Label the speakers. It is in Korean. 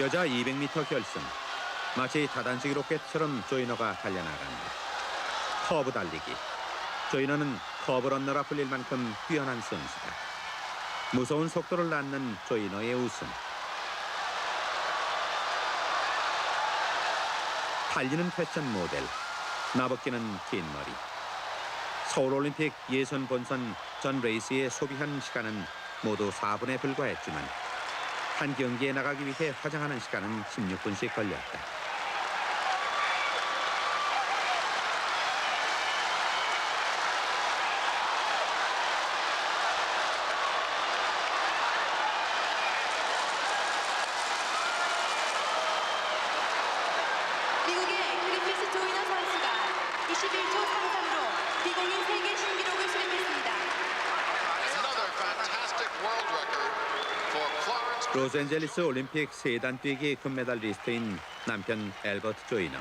Speaker 1: 여자 200m 결승. 마치 다단식 로켓처럼 조이너가 달려나간다. 커브 달리기. 조이너는 커브 런너라 불릴 만큼 뛰어난 선수다. 무서운 속도를 낳는 조이너의 우승. 달리는 패션 모델. 나벗기는 긴 머리. 서울올림픽 예선 본선 전 레이스에 소비한 시간은 모두 4분에 불과했지만 한 경기에 나가기 위해 화장하는 시간은 16분씩 걸렸다.
Speaker 2: 미국의 그리피스 조이너 선수가 21초 33으로 비공인 세계
Speaker 1: 로스앤젤리스 올림픽 세단 뛰기 금메달 리스트인 남편 엘버트 조이너.